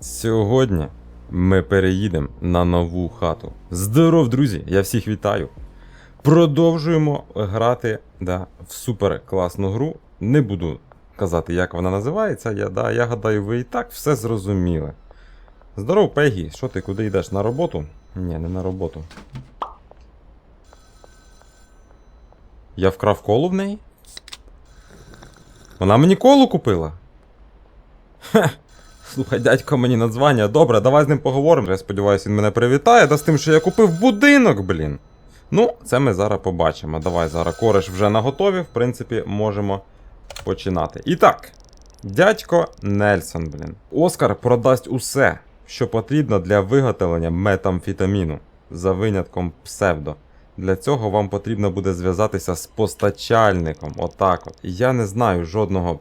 Сьогодні ми переїдемо на нову хату. Здоров, друзі! Я всіх вітаю. Продовжуємо грати да, в супер класну гру. Не буду казати, як вона називається. Я, да, я гадаю, ви і так все зрозуміли. Здоров, Пегі, що ти куди йдеш? На роботу? Ні, не на роботу. Я вкрав колу в неї? Вона мені колу купила? Хе. Слухай, дядько мені надзвання. Добре, давай з ним поговоримо. Я сподіваюся, він мене привітає, да з тим, що я купив будинок, блін. Ну, це ми зараз побачимо. Давай зараз кореш вже наготові, в принципі, можемо починати. І так, дядько Нельсон, блін. Оскар продасть усе, що потрібно для виготовлення метамфетаміну, за винятком псевдо. Для цього вам потрібно буде зв'язатися з постачальником. Отак от. Я не знаю жодного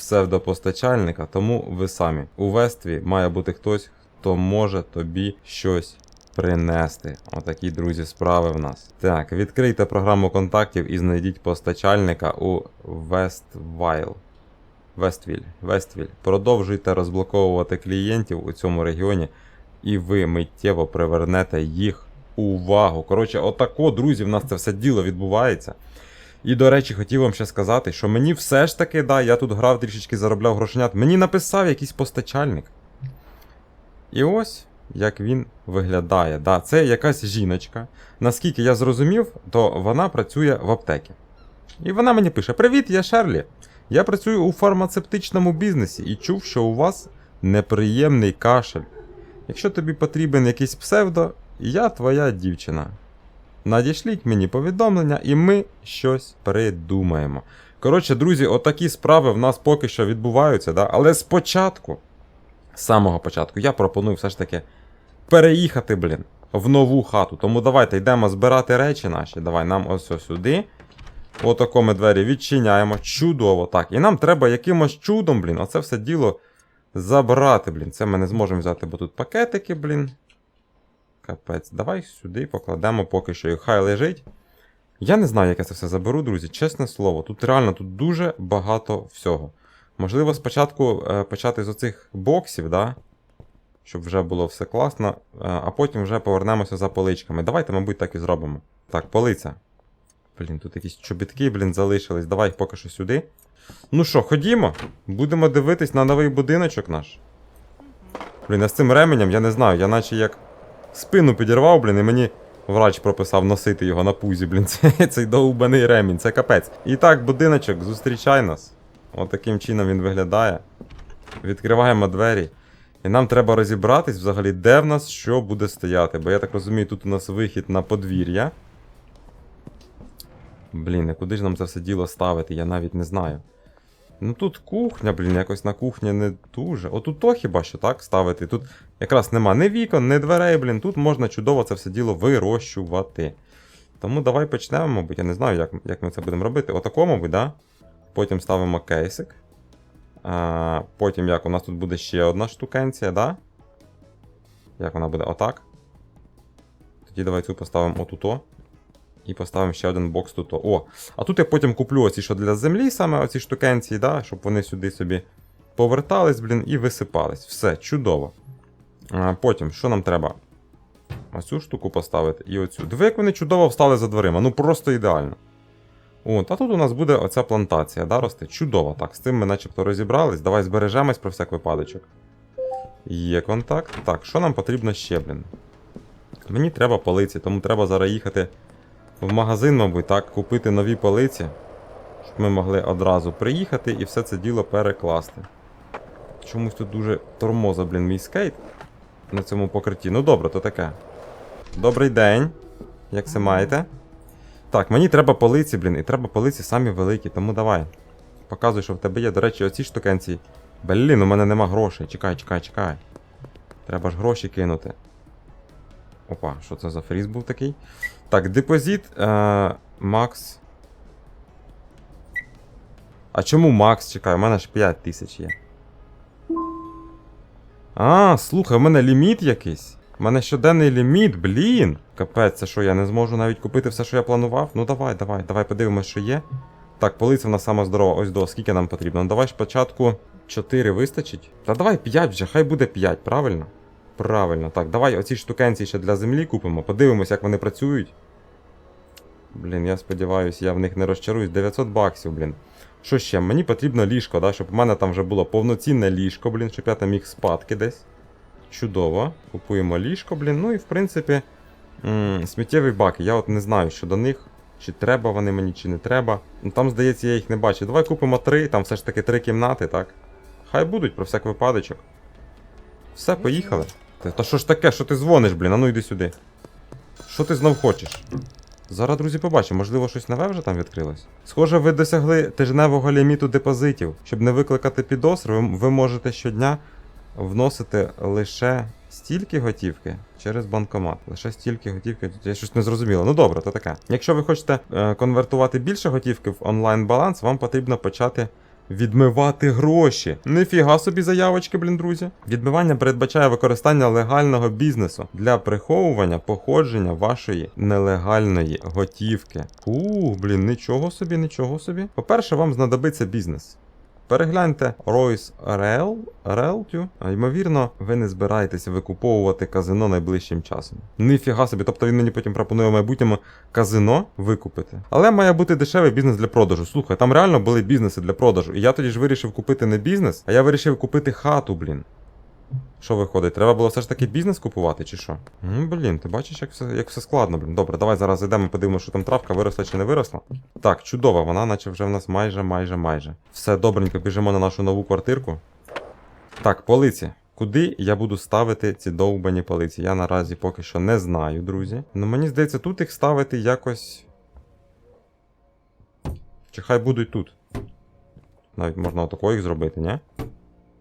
псевдопостачальника, тому ви самі. У Вестві має бути хтось, хто може тобі щось принести. Отакі, друзі, справи в нас. Так, відкрийте програму контактів і знайдіть постачальника у Вествайл. Вествіль. Вествіль. Продовжуйте розблоковувати клієнтів у цьому регіоні, і ви миттєво привернете їх увагу. Коротше, отако, друзі, в нас це все діло відбувається. І, до речі, хотів вам ще сказати, що мені все ж таки, да, я тут грав трішечки заробляв грошенят. Мені написав якийсь постачальник. І ось як він виглядає. Да, це якась жіночка. Наскільки я зрозумів, то вона працює в аптекі. І вона мені пише: Привіт, я Шерлі. Я працюю у фармацевтичному бізнесі і чув, що у вас неприємний кашель. Якщо тобі потрібен якийсь псевдо, я твоя дівчина. Надішліть мені повідомлення, і ми щось придумаємо. Коротше, друзі, отакі справи в нас поки що відбуваються, да? але спочатку, з самого початку, я пропоную все ж таки переїхати, блін, в нову хату. Тому давайте йдемо збирати речі наші. Давай нам ось сюди. Отако ми двері відчиняємо. Чудово, так. І нам треба якимось чудом, блін, оце все діло забрати, блін. Це ми не зможемо взяти, бо тут пакетики, блін. Капець, давай сюди покладемо поки що і хай лежить. Я не знаю, як я це все заберу, друзі, чесне слово. Тут реально тут дуже багато всього. Можливо, спочатку е, почати з оцих боксів, да? щоб вже було все класно, е, а потім вже повернемося за поличками. Давайте, мабуть, так і зробимо. Так, полиця. Блін, тут якісь чобітки, блін, залишились. Давай їх поки що сюди. Ну що, ходімо. Будемо дивитись на новий будиночок наш. Блін, а з цим ременем, я не знаю, я наче як спину підірвав, блін, і мені врач прописав носити його на пузі, блін. Це, цей довбаний ремінь, це капець. І так, будиночок, зустрічай нас. Отаким чином він виглядає. Відкриваємо двері. І нам треба розібратись взагалі, де в нас що буде стояти. Бо я так розумію, тут у нас вихід на подвір'я. Блін, і куди ж нам це все діло ставити, я навіть не знаю. Ну тут кухня, блін, якось на кухні не дуже. Отут то хіба що так ставити. Тут якраз нема ні вікон, ні дверей, блін. Тут можна чудово це все діло вирощувати. Тому давай почнемо, мабуть. Я не знаю, як як ми це будемо робити. Отако, мабуть, да? Потім ставимо кейсик. А, Потім як у нас тут буде ще одна штукенція, да? Як вона буде? Отак. Тоді давай цю поставимо отуто. І поставимо ще один бокс тут. О, а тут я потім куплю оці, що для землі, саме оці штукенції, да, щоб вони сюди собі повертались, блін, і висипались. Все, чудово. А, Потім, що нам треба? Оцю штуку поставити і оцю. Диви, як вони чудово встали за дверима. Ну просто ідеально. От, а тут у нас буде оця плантація, да, рости. Чудово. Так, з цим ми начебто розібрались. Давай збережемось про всяк випадочок. Є контакт. Так, що нам потрібно ще, блін? Мені треба полиці, тому треба зараз їхати в магазин, мабуть, так, купити нові полиці, щоб ми могли одразу приїхати і все це діло перекласти. Чомусь тут дуже тормоза, блін, мій скейт на цьому покритті. Ну добре, то таке. Добрий день. Як це маєте? Так, мені треба полиці, блін, і треба полиці самі великі, тому давай. Показуй, що в тебе є. До речі, оці штукенці. Блін, у мене нема грошей. Чекай, чекай, чекай. Треба ж гроші кинути. Опа, що це за фріз був такий? Так, депозит. Е, Макс. А чому Макс? Чекай, у мене ж 5 тисяч є. А, слухай, у мене ліміт якийсь. У мене щоденний ліміт, блін. Капець, це що, я не зможу навіть купити все, що я планував? Ну давай, давай, давай подивимось, що є. Так, полиця в нас сама здорова. Ось до, скільки нам потрібно. Ну давай спочатку 4 вистачить? Та давай 5 вже, хай буде 5, правильно? Правильно, так, давай оці штукенці ще для землі купимо, подивимось, як вони працюють. Блін, я сподіваюся, я в них не розчаруюсь. 900 баксів, блін. Що ще? Мені потрібно ліжко, да, щоб у мене там вже було повноцінне ліжко, блін, щоб я там міг спадки десь. Чудово. Купуємо ліжко, блін. Ну і в принципі, м- сміттєві баки. Я от не знаю щодо них. Чи треба вони мені, чи не треба. Ну там, здається, я їх не бачу. Давай купимо три, там все ж таки три кімнати, так? Хай будуть про всяк випадочок. Все, поїхали. Та, що ж таке, що ти дзвониш, блін? А ну йди сюди. Що ти знов хочеш? Зараз, друзі, побачимо, можливо, щось нове вже там відкрилось. Схоже, ви досягли тижневого ліміту депозитів. Щоб не викликати підозр, ви, ви можете щодня вносити лише стільки готівки через банкомат. Лише стільки готівки. Я щось не зрозуміло. Ну добре, то таке. Якщо ви хочете е, конвертувати більше готівки в онлайн баланс, вам потрібно почати. Відмивати гроші. Нифіга собі заявочки, блін, друзі. Відмивання передбачає використання легального бізнесу для приховування походження вашої нелегальної готівки. У, блін, нічого собі, нічого собі. По-перше, вам знадобиться бізнес. Перегляньте Royce Rail, Realty. Ймовірно, ви не збираєтеся викуповувати казино найближчим часом. Ніфіга собі, тобто він мені потім пропонує в майбутньому казино викупити. Але має бути дешевий бізнес для продажу. Слухай, там реально були бізнеси для продажу. І я тоді ж вирішив купити не бізнес, а я вирішив купити хату, блін. Що виходить? Треба було все ж таки бізнес купувати, чи що? Ну, блін, ти бачиш, як все, як все складно, блін. Добре, давай зараз зайдемо, подивимося, що там травка виросла чи не виросла. Так, чудово, вона наче вже в нас майже, майже, майже. Все добренько, біжимо на нашу нову квартирку. Так, полиці. Куди я буду ставити ці довбані полиці? Я наразі поки що не знаю, друзі. Ну мені здається, тут їх ставити якось. Чи хай будуть тут. Навіть можна отако їх зробити, ні?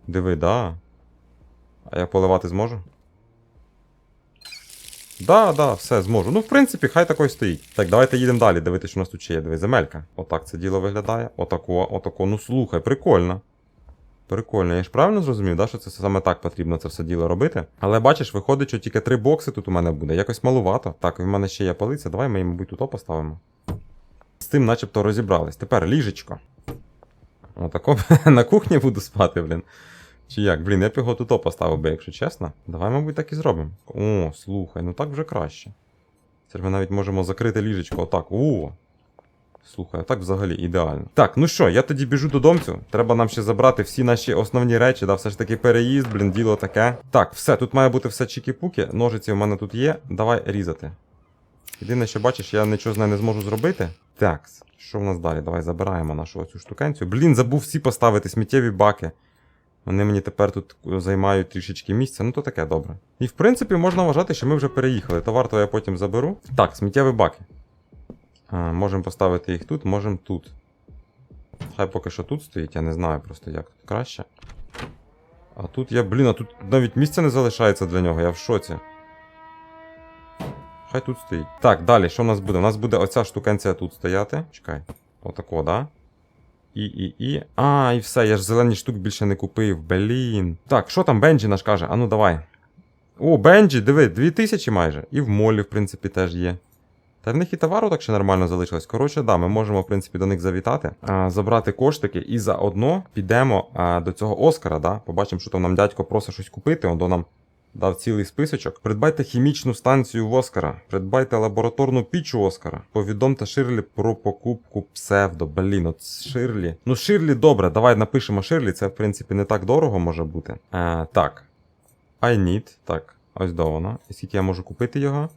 Диви, да. А я поливати зможу? Да, да, все, зможу. Ну, в принципі, хай такой стоїть. Так, давайте їдемо далі, дивитися, що у нас тут ще є. Диви, земелька. Отак це діло виглядає. Отако, отако. Ну слухай, прикольно. Прикольно, я ж правильно зрозумів, да, що це саме так потрібно це все діло робити. Але бачиш, виходить, що тільки три бокси тут у мене буде. Якось малувато. Так, в мене ще є полиця, давай ми її, мабуть, тут поставимо. З тим начебто розібрались. Тепер ліжечко. Отако на кухні буду спати, блін. Чи як? Блін, я б його тут поставив би, якщо чесно. Давай, мабуть, так і зробимо. О, слухай, ну так вже краще. Це ми навіть можемо закрити ліжечко отак. О! Слухай, так взагалі ідеально. Так, ну що, я тоді біжу додомцю. Треба нам ще забрати всі наші основні речі, да, все ж таки переїзд, блін, діло таке. Так, все, тут має бути все чікі-пуки. Ножиці в мене тут є. Давай різати. Єдине, що бачиш, я нічого з нею не зможу зробити. Так, що в нас далі? Давай забираємо нашу оцю штукенцю. Блін, забув всі поставити сміттєві баки. Вони мені тепер тут займають трішечки місця, ну то таке добре. І в принципі можна вважати, що ми вже переїхали. Товар то я потім заберу. Так, сміттєві баки. Можемо поставити їх тут, можемо тут. Хай поки що тут стоїть, я не знаю просто як тут краще. А тут я, блін, а тут навіть місця не залишається для нього, я в шоці. Хай тут стоїть. Так, далі, що в нас буде? У нас буде оця штукенція тут стояти. Чекай. Отако, да? І, і, і. А, і все, я ж зелені штук більше не купив. Блін. Так, що там Бенджі наш каже? А ну давай. О, Бенджі, диви, 2000 майже. І в молі, в принципі, теж є. Та в них і товару так ще нормально залишилось. Коротше, да, ми можемо, в принципі, до них завітати, а, забрати коштики і заодно підемо а, до цього Оскара, да? Побачимо, що там нам дядько просить щось купити, он до нам дав цілий списочок. Придбайте хімічну станцію в Оскара, придбайте лабораторну піч у Оскара. Повідомте Ширлі про покупку псевдо. Блін, от Ширлі. Ну, Ширлі добре, давай напишемо Ширлі, це в принципі не так дорого може бути. А, так. I need. Так, ось до воно. І скільки я можу купити його?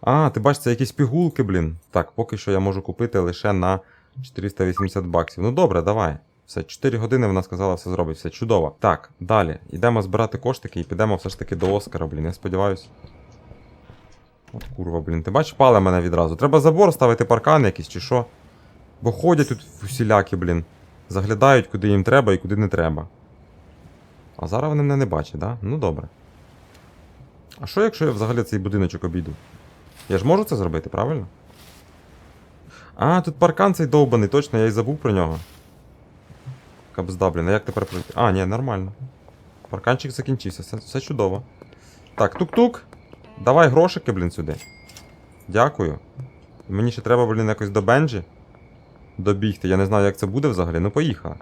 А, ти бачиш, це якісь пігулки, блін. Так, поки що я можу купити лише на 480 баксів. Ну добре, давай. Все, 4 години вона сказала, все зробить, все чудово. Так, далі. Йдемо збирати коштики і підемо все ж таки до Оскара, блін, я сподіваюся. От курва, блін, ти бачиш, пале мене відразу. Треба забор ставити паркан якийсь чи що. Бо ходять тут усілякі, блін. Заглядають, куди їм треба і куди не треба. А зараз вони мене не бачать, да? Ну добре. А що якщо я взагалі цей будиночок обійду? Я ж можу це зробити, правильно? А, тут паркан цей довбаний, точно, я й забув про нього. Кабзда, блін, а як тепер пройти? А, ні, нормально. Парканчик закінчився, все, все чудово. Так, тук-тук. Давай грошики, блін, сюди. Дякую. Мені ще треба, блін, якось до Бенджі добігти. Я не знаю, як це буде взагалі, ну поїхали.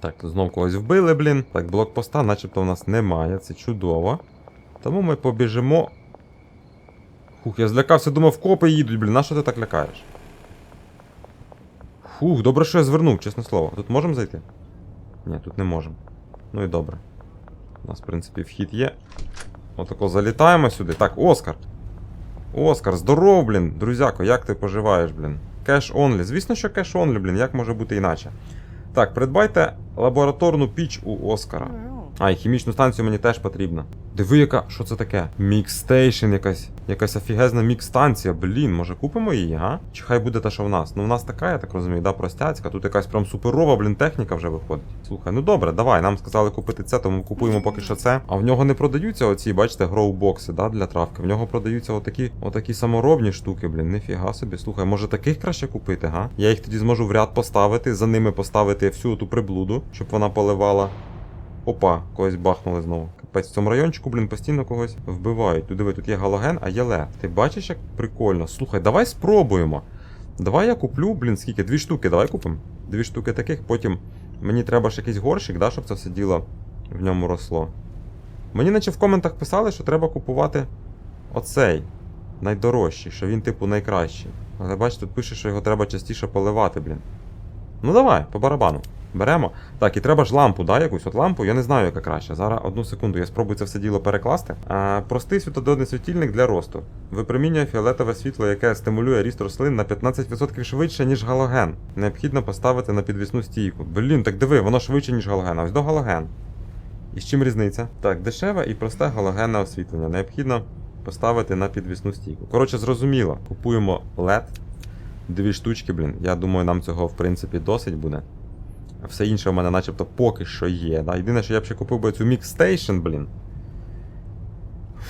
Так, тут знов когось вбили, блін. Так, блокпоста начебто в нас немає, це чудово. Тому ми побіжимо. Фух, я злякався, думав, копи їдуть, блін. На що ти так лякаєш? Фух, добре, що я звернув, чесне слово. Тут можемо зайти? Ні, тут не можемо. Ну і добре. У нас, в принципі, вхід є. Отако залітаємо сюди. Так, Оскар. Оскар, здоров, блін. Друзяко, як ти поживаєш, блін? Кеш онлі. Звісно, що кеш онлі, блін, як може бути іначе? Так, придбайте лабораторну піч у Оскара. А, і хімічну станцію мені теж потрібно. Диви, яка. Що це таке? Мікстейшн якась. Якась офігезна мікстанція. Блін, може купимо її, га? Чи хай буде та, що в нас? Ну в нас така, я так розумію, да, простяцька. Тут якась прям суперова, блін, техніка вже виходить. Слухай, ну добре, давай. Нам сказали купити це, тому купуємо поки що це. А в нього не продаються оці, бачите, гроу-бокси, да, для травки. В нього продаються отакі, отакі саморобні штуки, блін. Ніфіга собі. Слухай, може таких краще купити, га? Я їх тоді зможу в ряд поставити, за ними поставити всю ту приблуду, щоб вона поливала. Опа, когось бахнули знову. Капець, в цьому райончику, блін, постійно когось вбивають. Тут диви, тут є галоген, а є лед. Ти бачиш, як прикольно. Слухай, давай спробуємо. Давай я куплю, блін, скільки? Дві штуки, давай купимо. Дві штуки таких, потім мені треба ж якийсь горщик, да, щоб це все діло в ньому росло. Мені наче в коментах писали, що треба купувати оцей найдорожчий, що він, типу, найкращий. Але бач, тут пише, що його треба частіше поливати, блін. Ну давай, по барабану. Беремо. Так, і треба ж лампу, да, якусь от лампу, я не знаю, яка краще. Зараз одну секунду, я спробую це все діло перекласти. А, простий світодіодний світильник для росту. Випромінює фіолетове світло, яке стимулює ріст рослин на 15% швидше, ніж галоген. Необхідно поставити на підвісну стійку. Блін, так диви, воно швидше, ніж галоген. А Ось до галоген. І з чим різниця? Так, дешеве і просте галогенне освітлення. Необхідно поставити на підвісну стійку. Коротше, зрозуміло. Купуємо LED. Дві штучки, блін. Я думаю, нам цього, в принципі, досить буде. Все інше в мене начебто поки що є. Да? Єдине, що я б ще купив би цю мікстейшн, блін.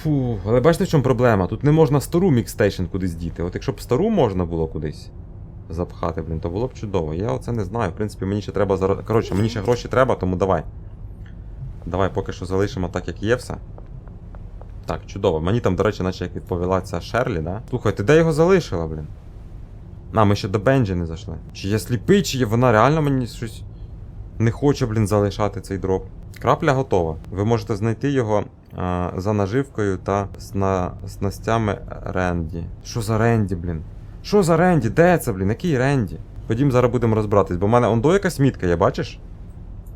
Фу, але бачите, в чому проблема? Тут не можна стару мікстейшн кудись діти. От якщо б стару можна було кудись запхати, блін, то було б чудово. Я оце не знаю. В принципі, мені ще треба зараз. Коротше, мені ще гроші треба, тому давай. Давай поки що залишимо так, як є все. Так, чудово. Мені там, до речі, наче як відповіла ця Шерлі, да? Слухай, ти де його залишила, блін? А, ми ще до Бенджі не зайшли. Чи я сліпий, чи вона реально мені щось не хоче, блін, залишати цей дроп. Крапля готова. Ви можете знайти його а, за наживкою та сна... снастями Ренді. Що за Ренді, блін? Що за Ренді? Де це, блін? Який Ренді? Ходім, зараз будемо розбиратись, бо в мене ондо якась мітка, є, бачиш?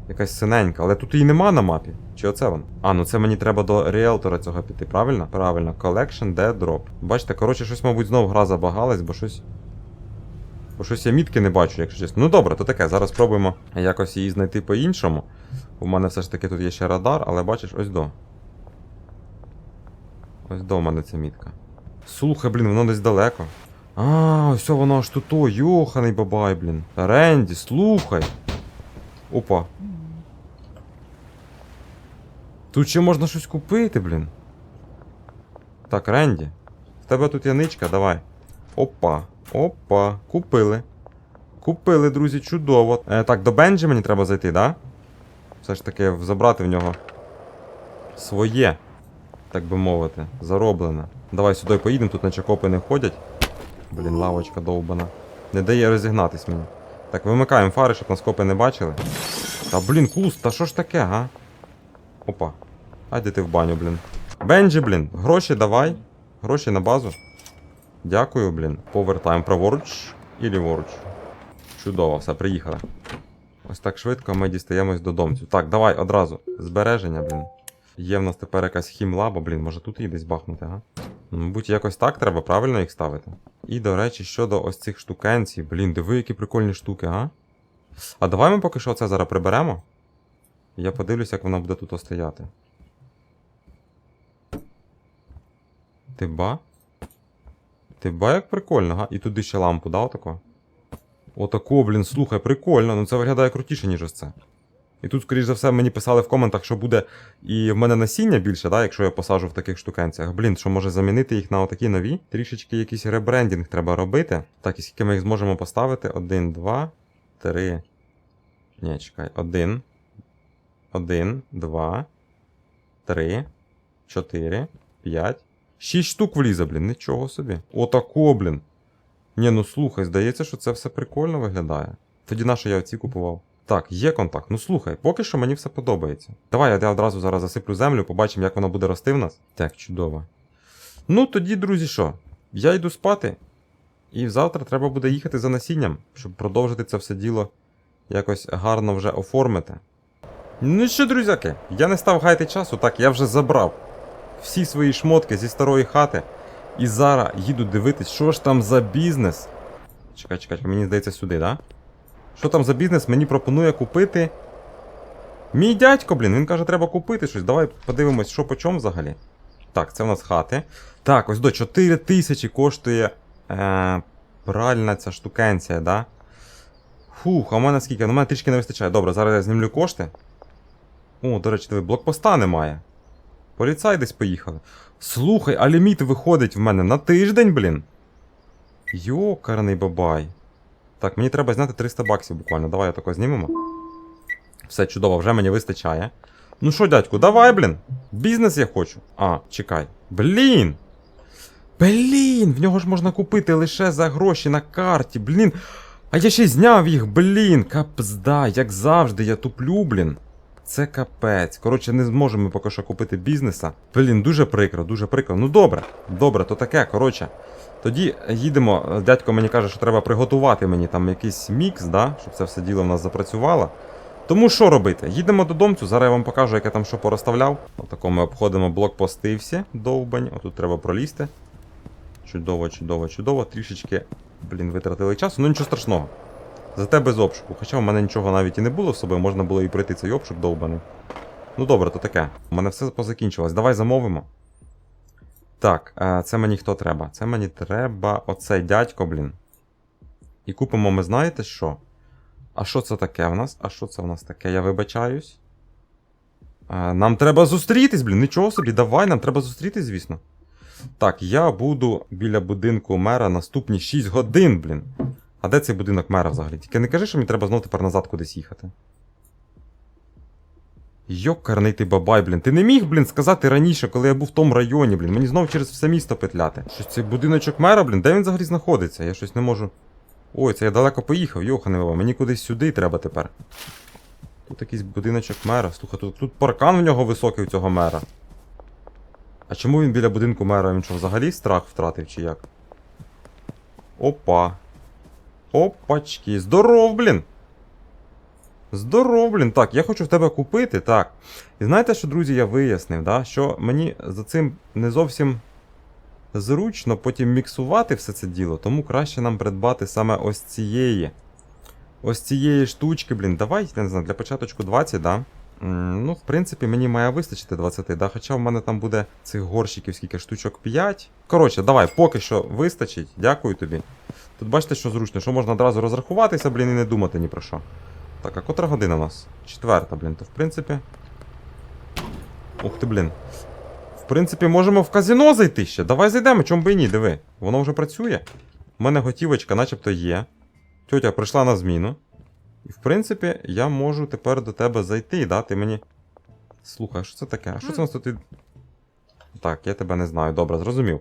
Якась синенька, але тут її нема на мапі. Чи оце вон? А, ну це мені треба до ріелтора цього піти, правильно? Правильно. Collection де drop. Бачите, коротше, щось, мабуть, знов гра забагалась, бо щось. Бо щось я мітки не бачу, якщо чесно. Ну добре, то таке. Зараз спробуємо якось її знайти по-іншому. У мене все ж таки тут є ще радар, але бачиш, ось до. Ось до мене ця мітка. Слухай, блін, воно десь далеко. А, ось воно аж тут, о, йоханий бабай, блін. Ренді, слухай. Опа. Тут ще можна щось купити, блін. Так, Ренді. В тебе тут яничка, давай. Опа. Опа. Купили. Купили, друзі, чудово. Е, так, до Бенджі мені треба зайти, да? Все ж таки забрати в нього своє, так би мовити, зароблене. Давай сюди поїдемо, тут наче копи не ходять. Блін, лавочка довбана. Не дає розігнатись мені. Так, вимикаємо фари, щоб нас копи не бачили. Та блін, куст, та що ж таке, га? Опа. Айде ти в баню, блін. Бенджі, блін, гроші давай. Гроші на базу. Дякую, блін. Повертаємо праворуч і ліворуч. Чудово, все, приїхали. Ось так швидко ми дістаємось додому. Так, давай одразу. Збереження, блін. Є в нас тепер якась хімлаба, блін, може тут її десь бахнути, га? Ну, Мабуть, якось так треба правильно їх ставити. І, до речі, щодо ось цих штукенцій, блін, диви, які прикольні штуки, га? А давай ми поки що це зараз приберемо. Я подивлюсь, як вона буде тут стояти. Ти ба? Ти ба, як прикольно, га? І туди ще лампу дав тако. Отако, блін, слухай, прикольно. Ну це виглядає крутіше, ніж ось це. І тут, скоріш за все, мені писали в коментах, що буде і в мене насіння більше, да, якщо я посаджу в таких штукенцях. Блін, що може замінити їх на отакі нові. Трішечки якийсь ребрендінг треба робити. Так, і скільки ми їх зможемо поставити? Один, два, три. Ні, чекай. Один. Один, два, три, чотири, п'ять. Шість штук влізе, блін, нічого собі. Отако, блін. Ні, ну слухай, здається, що це все прикольно виглядає. Тоді на що я оці купував? Так, є контакт. Ну слухай, поки що мені все подобається. Давай я одразу зараз засиплю землю, побачимо, як воно буде рости в нас. Так, чудово. Ну тоді, друзі, що? Я йду спати. І завтра треба буде їхати за насінням, щоб продовжити це все діло якось гарно вже оформити. Ну що, друзяки, я не став гаяти часу, так, я вже забрав всі свої шмотки зі старої хати. І зараз їду дивитись, що ж там за бізнес. Чекай, чекай, мені здається сюди, да? Що там за бізнес мені пропонує купити. Мій дядько, блін, він каже, треба купити щось. Давай подивимось, що по чому взагалі. Так, це у нас хати. Так, ось до 4 тисячі коштує е, пральна ця штукенція, да? Фух, а в мене скільки? Ну, в мене трішки не вистачає. Добре, зараз я знімлю кошти. О, до речі, диви, блокпоста немає. Поліцай десь поїхали. Слухай, а ліміт виходить в мене на тиждень, блін. Йокарний бабай. Так, мені треба зняти 300 баксів буквально. Давай тако знімемо. Все чудово, вже мені вистачає. Ну що, дядьку, давай, блін. Бізнес я хочу. А, чекай. Блін. Блін, в нього ж можна купити лише за гроші на карті, блін. А я ще й зняв їх, блін, капзда, як завжди, я туплю, блін. Це капець. Коротше, не зможемо поки що купити бізнеса. Блін, дуже прикро, дуже прикро. Ну добре, добре, то таке, коротше. Тоді їдемо. Дядько мені каже, що треба приготувати мені там якийсь мікс, да? щоб це все діло в нас запрацювало. Тому що робити? Їдемо додому, зараз я вам покажу, як я там що порозставляв. Отако ми обходимо блокпости всі довбані. Отут треба пролізти. Чудово, чудово, чудово. Трішечки, блін, витратили часу, ну нічого страшного. Зате без обшуку. Хоча в мене нічого навіть і не було з собою, можна було і пройти цей обшук довбаний. Ну добре, то таке. У мене все позакінчилось. Давай замовимо. Так, е, це мені хто треба? Це мені треба оцей дядько, блін. І купимо, ми знаєте що? А що це таке в нас? А що це в нас таке? Я вибачаюсь. Е, Нам треба зустрітись, блін. Нічого собі, давай, нам треба зустрітись, звісно. Так, я буду біля будинку мера наступні 6 годин, блін. А де цей будинок мера взагалі? Тільки не кажи, що мені треба знов тепер назад кудись їхати. Йокарний ти бабай, блін. Ти не міг, блін, сказати раніше, коли я був в тому районі, блін. Мені знов через все місто петляти. Щось цей будиночок мера, блін, де він взагалі знаходиться? Я щось не можу. Ой, це я далеко поїхав, йохане баба, мені кудись сюди треба тепер. Тут якийсь будиночок мера. Слухай, тут, тут паркан в нього високий у цього мера. А чому він біля будинку мера? Він що, взагалі страх втратив чи як? Опа. Опачки. Здоров, блін! Здоров, блін. Так, я хочу в тебе купити, так. І знаєте, що, друзі, я вияснив, да? що мені за цим не зовсім зручно потім міксувати все це діло, тому краще нам придбати саме ось цієї. Ось цієї штучки, блін. Давай, я не знаю, для початочку 20, да? Ну, в принципі, мені має вистачити 20, да? Хоча в мене там буде цих горщиків скільки штучок 5. Коротше, давай, поки що вистачить. Дякую тобі. Тут бачите, що зручно, що можна одразу розрахуватися, блін, і не думати ні про що. Так, а котра година у нас? Четверта, блін, то в принципі. Ух ти, блін. В принципі, можемо в казино зайти ще. Давай зайдемо, чому би і ні, диви. Воно вже працює. У мене готівочка начебто є. Тьотя прийшла на зміну. І в принципі, я можу тепер до тебе зайти і дати мені. Слухай, що це таке? А що це у нас тут? Так, я тебе не знаю. Добре, зрозумів.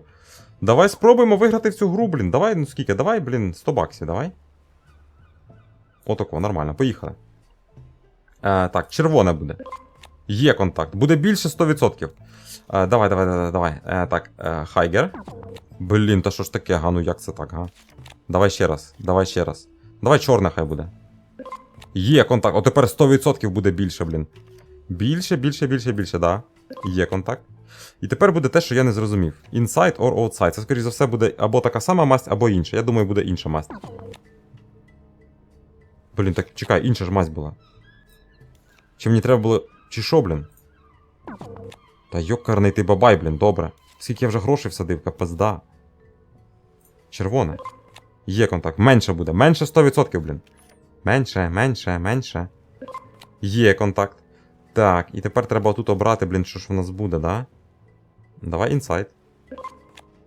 Давай спробуємо виграти в цю гру, блін. Давай, ну скільки? Давай, блін, 100 баксів, давай. Отако, нормально, поїхали. Е, так, червоне буде. Є контакт. Буде більше 100%. Е, давай, давай, давай, давай. Е, так, е, Хайгер. Блін, та що ж таке, га, ну як це так, га? Давай ще раз, давай ще раз. Давай чорне хай буде. Є контакт. О, тепер 100% буде більше, блін. Більше, більше, більше, більше, да. Є контакт. І тепер буде те, що я не зрозумів. Inside or outside. Це, скоріш за все, буде або така сама масть, або інша. Я думаю, буде інша масть. Блін, так чекай, інша ж масть була. Чи мені треба було. Чи що, блін? Та йокарний ти бабай, блін, добре. Скільки я вже грошей всадив, капезда. Червоне. Є контакт. Менше буде. Менше 100%, блін. Менше, менше, менше. Є контакт. Так, і тепер треба тут обрати, блін, що ж в нас буде, да? Давай інсайт.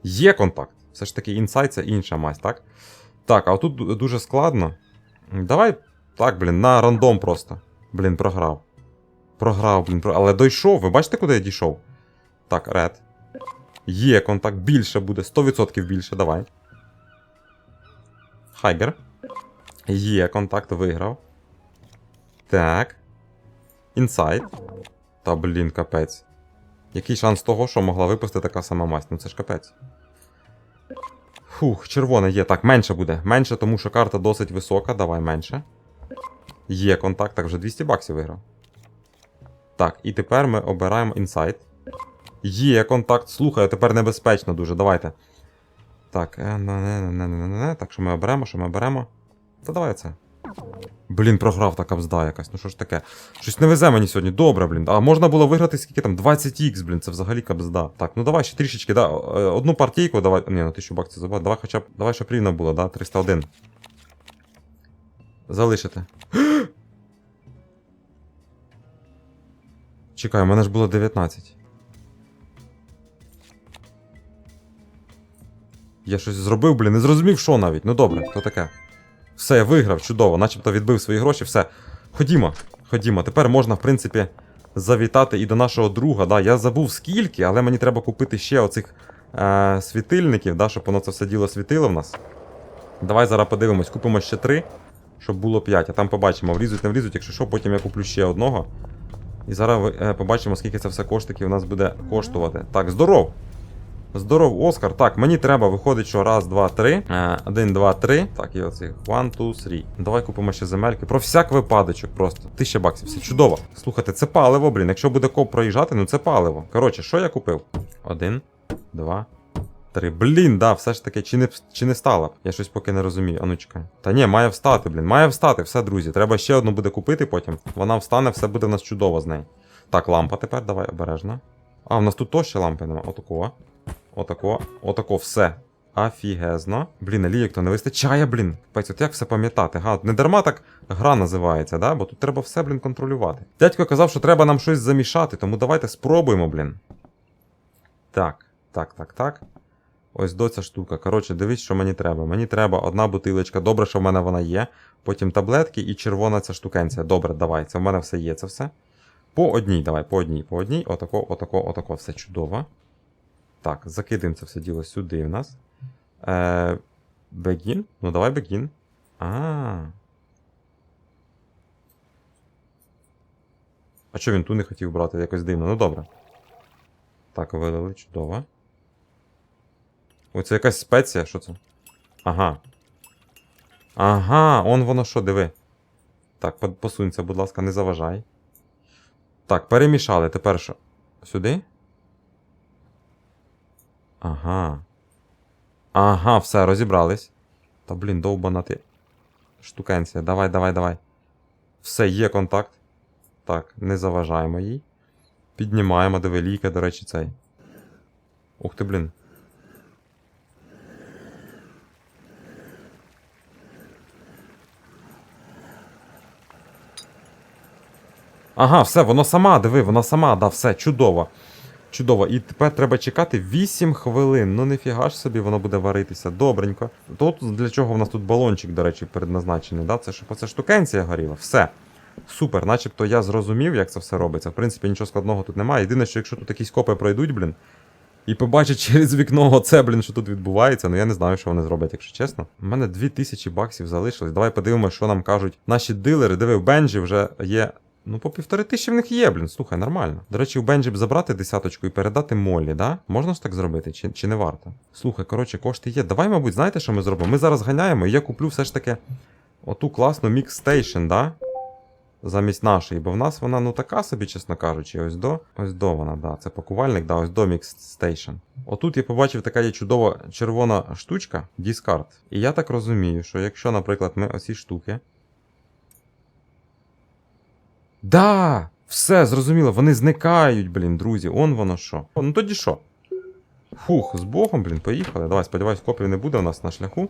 Є контакт. Все ж таки, інсайт це інша масть, так? Так, а отут дуже складно. Давай. Так, блін, на рандом просто. Блін, програв. Програв, блін, про... але дійшов. Ви бачите, куди я дійшов? Так, ред. Є контакт, більше буде, 100% більше, давай. Хайгер. Є контакт, виграв. Так. Інсайд. Та блін, капець. Який шанс того, що могла випасти така сама масть? Ну це ж капець. Фух, червоне є. Так, менше буде. Менше, тому що карта досить висока. Давай менше. Є контакт, так вже 200 баксів виграв. Так, і тепер ми обираємо інсайт. Є контакт. Слухай, тепер небезпечно дуже. Давайте. Так, не. Так, що ми оберемо, що ми оберемо? Та давай це. Блін, програв така бзда якась. Ну що ж таке? Щось не везе мені сьогодні. Добре, блін. А можна було виграти скільки там? 20х, блін, це взагалі кабзда. Так, ну давай ще трішечки, да. е, Одну партійку, давай. Ні, ну 1000 баксів забагато. Давай хоча б. Давай, щоб рівно було, да? 301. Залишити. Чекай, у мене ж було 19. Я щось зробив, блін, не зрозумів, що навіть. Ну добре, то таке. Все, я виграв, чудово, начебто відбив свої гроші, все. Ходімо, ходімо. Тепер можна, в принципі, завітати і до нашого друга. Да, Я забув скільки, але мені треба купити ще оцих е, світильників, да, щоб воно це все діло світило в нас. Давай зараз подивимось, купимо ще три, щоб було 5, а там побачимо, влізуть, не влізуть, якщо що, потім я куплю ще одного. І зараз е, побачимо, скільки це все коштиків у нас буде коштувати. Так, здоров! Здоров, Оскар. Так, мені треба, виходить, що раз, два, три. Е, Один, два, три. Так, і оцих. One, two, three. Давай купимо ще земельки. Про всяк випадочок просто. Тисяча баксів. Все чудово. Слухайте, це паливо, блін. Якщо буде коп проїжджати, ну це паливо. Коротше, що я купив? Один, два, три. Блін, да, все ж таки, чи не, чи не стала? Я щось поки не розумію. А ну чекай. Та ні, має встати, блін. Має встати, все, друзі. Треба ще одну буде купити потім. Вона встане, все буде в нас чудово з нею. Так, лампа тепер, давай обережно. А, в нас тут то ще лампи нема. Отакого. Отако, отако, все. Афігезно. Блін, лієк то не вистачає, блін. Капець, от як все пам'ятати? Га, не дарма так гра називається, да? Бо тут треба все, блін, контролювати. Дядько казав, що треба нам щось замішати, тому давайте спробуємо, блін. Так, так, так, так. Ось до ця штука. Коротше, дивись, що мені треба. Мені треба одна бутилочка. Добре, що в мене вона є. Потім таблетки і червона ця штукенція. Добре, давай. Це в мене все є, це все. По одній, давай, по одній, по одній. Отако, отако, отако. Все чудово. Так, закидаємо це все діло сюди в нас. Е, Бегін? Ну давай бегін. А. А що він ту не хотів брати? Якось дивно. Ну добре. Так, вилили, чудово. Оце якась спеція, що це? Ага. Ага, он воно що, диви. Так, по- посунься, будь ласка, не заважай. Так, перемішали. Тепер що? Сюди? Ага. Ага, все, розібрались. Та блін, довбана ти. Штукенція. Давай, давай, давай. Все, є контакт. Так, не заважаємо їй. Піднімаємо, диви, ліка, до речі, цей. Ух ти, блін. Ага, все, воно сама, диви, воно сама, да, все, чудово. Чудово. І тепер треба чекати 8 хвилин. Ну ніфіга ж собі воно буде варитися. Добренько. Тут для чого в нас тут балончик, до речі, предназначений, да? Це щоб оця штукенція горіла. Все. Супер, начебто я зрозумів, як це все робиться. В принципі, нічого складного тут немає. Єдине, що якщо тут якісь копи пройдуть, блін, і побачать через вікно оце, блін, що тут відбувається, ну я не знаю, що вони зроблять, якщо чесно. У мене 2000 баксів залишилось. Давай подивимося, що нам кажуть наші дилери. Диви, в Бенджі вже є. Ну, по півтори тисячі в них є, блін, слухай, нормально. До речі, у Бенджі б забрати десяточку і передати Моллі, да? Можна ж так зробити, чи, чи не варто? Слухай, коротше, кошти є. Давай, мабуть, знаєте, що ми зробимо? Ми зараз ганяємо, і я куплю все ж таки оту класну Station, да? Замість нашої, бо в нас вона ну така собі, чесно кажучи, ось до. Ось до вона, да. Це пакувальник, да, ось до Mix Station. Отут я побачив така є чудова червона штучка, Discard. І я так розумію, що якщо, наприклад, ми оці штуки. Да! Все, зрозуміло, вони зникають, блін, друзі. Он воно що. О, ну тоді що? Фух, з Богом, блін, поїхали. Давай, сподіваюсь, копів не буде у нас на шляху.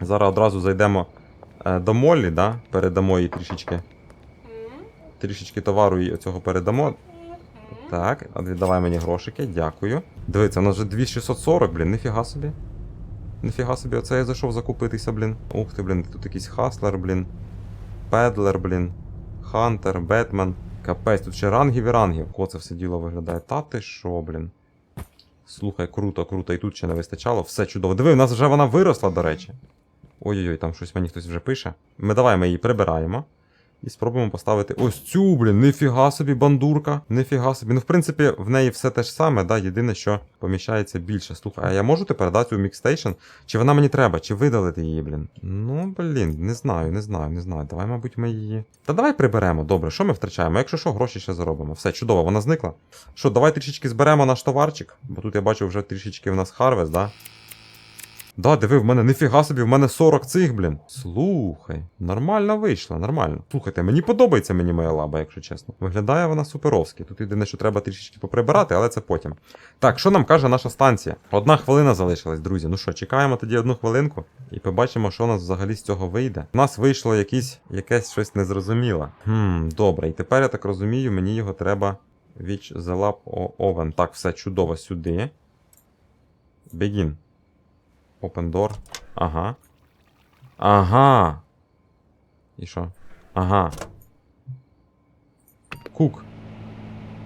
Зараз одразу зайдемо е, до Моллі, да? передамо їй трішечки. Трішечки товару їй оцього передамо. Так, віддавай мені грошики, дякую. Дивіться, у нас вже 2640, блін, ніфіга собі. Ніфіга собі, оце я зайшов закупитися, блін. Ух ти, блін, тут якийсь хаслер, блін. Педлер, блін. Хантер, Бетмен. Капець, тут ще рангів і рангів. Ко це все діло виглядає. Та ти що, блін. Слухай, круто, круто, і тут ще не вистачало. Все чудово. Диви, у нас вже вона виросла, до речі. Ой-ой-ой, там щось мені хтось вже пише. Ми давай ми її прибираємо. І спробуємо поставити ось цю, блін, ніфіга собі бандурка. Ніфіга собі. Ну, в принципі, в неї все те ж саме, да, єдине, що поміщається більше. Слухай, а я можу тепер дати у мікстейшн? Чи вона мені треба, чи видалити її, блін? Ну, блін, не знаю, не знаю, не знаю. Давай, мабуть, ми її. Та давай приберемо. Добре, що ми втрачаємо? Якщо що, гроші ще заробимо. Все, чудово, вона зникла. Що, давай трішечки зберемо наш товарчик, бо тут я бачу вже трішечки в нас харвест, да? Да, диви, в мене ніфіга собі, в мене 40 цих, блін. Слухай, нормально вийшла, нормально. Слухайте, мені подобається мені моя лаба, якщо чесно. Виглядає вона суперовськи. Тут єдине, що треба трішечки поприбирати, але це потім. Так, що нам каже наша станція? Одна хвилина залишилась, друзі. Ну що, чекаємо тоді одну хвилинку і побачимо, що у нас взагалі з цього вийде. У нас вийшло якісь, якесь щось незрозуміле. Хм, добре, і тепер я так розумію, мені його треба lab o- oven. Так, все чудово сюди. Begin. Open door. Ага. Ага. І що? Ага. Кук.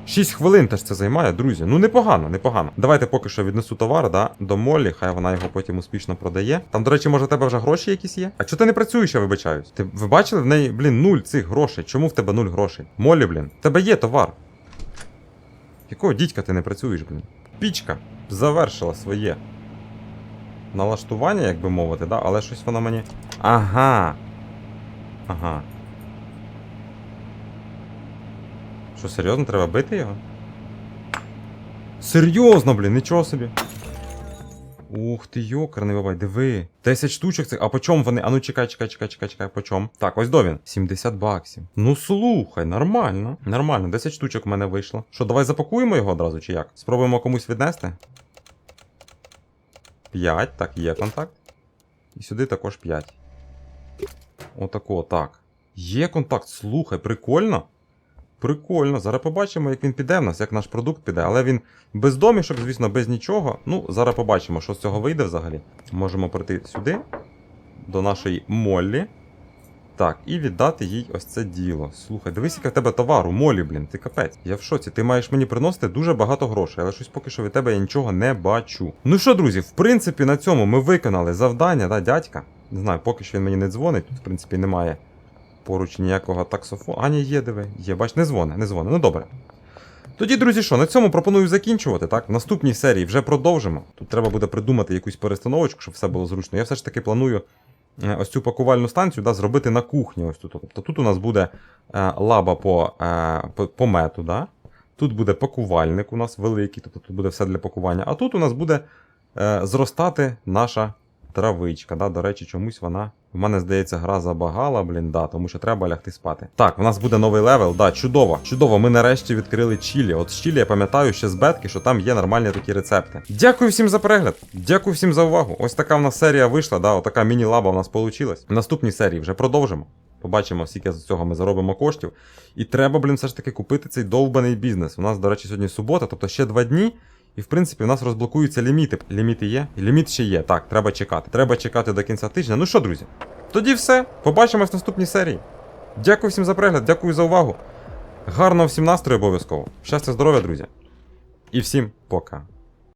6 хвилин теж це займає, друзі. Ну непогано, непогано. Давайте поки що віднесу товар, да, до Моллі, хай вона його потім успішно продає. Там, до речі, може, у тебе вже гроші якісь є? А чого ти не працюєш, я вибачаюсь? Ти ви бачили в неї, блін, нуль цих грошей. Чому в тебе нуль грошей? Моллі, блін, в тебе є товар. Якого дідька ти не працюєш, блін? Пічка завершила своє налаштування, як би мовити, да? але щось воно мені. Ага. Ага. Що, серйозно, треба бити його? Серйозно, блін, нічого собі. Ух ти, йокарний бабай, диви. 10 штучок цих. А по чому вони? А ну чекай, чекай, чекай, чекай, чекай, по чому? Так, ось до він. 70 баксів. Ну слухай, нормально. Нормально, 10 штучок в мене вийшло. Що, давай запакуємо його одразу, чи як? Спробуємо комусь віднести? 5, так, є контакт. І сюди також 5. Отако, так. Є контакт, слухай, прикольно. Прикольно. Зараз побачимо, як він піде в нас, як наш продукт піде. Але він без домішок, звісно, без нічого. Ну, зараз побачимо, що з цього вийде взагалі. Можемо прийти сюди, до нашої Моллі. Так, і віддати їй ось це діло. Слухай, дивись, яка в тебе товару, Моллі, блін, ти капець. Я в шоці. Ти маєш мені приносити дуже багато грошей, але щось поки що від тебе я нічого не бачу. Ну що, друзі, в принципі, на цьому ми виконали завдання, да, дядька. Не знаю, поки що він мені не дзвонить, тут, в принципі, немає поруч ніякого таксофону. А, ні, є, диви. Є, бач, не дзвони, не дзвони. Ну добре. Тоді, друзі, що, на цьому пропоную закінчувати, так? В наступній серії вже продовжимо. Тут треба буде придумати якусь перестановочку, щоб все було зручно. Я все ж таки планую ось цю пакувальну станцію да, зробити на кухні. Ось тут. Тобто тут у нас буде е, лаба по, е, по, по мету, да? Тут буде пакувальник у нас великий, тобто тут буде все для пакування. А тут у нас буде е, зростати наша травичка. Да? До речі, чомусь вона. В мене, здається, гра забагала, блін, да, тому що треба лягти спати. Так, в нас буде новий левел, да, чудово. Чудово, ми нарешті відкрили чілі. От з чілі я пам'ятаю ще з бетки, що там є нормальні такі рецепти. Дякую всім за перегляд. Дякую всім за увагу. Ось така в нас серія вийшла, да, отака міні-лаба в нас вийшла. В наступній серії вже продовжимо. Побачимо, скільки з цього ми заробимо коштів. І треба, блін, все ж таки купити цей довбаний бізнес. У нас, до речі, сьогодні субота, тобто ще два дні. І в принципі в нас розблокуються ліміти. Ліміти є? Ліміт ще є. Так, треба чекати. Треба чекати до кінця тижня. Ну що, друзі? Тоді все. Побачимось в наступній серії. Дякую всім за перегляд, дякую за увагу. Гарного всім настрою обов'язково. Щастя, здоров'я, друзі. І всім пока.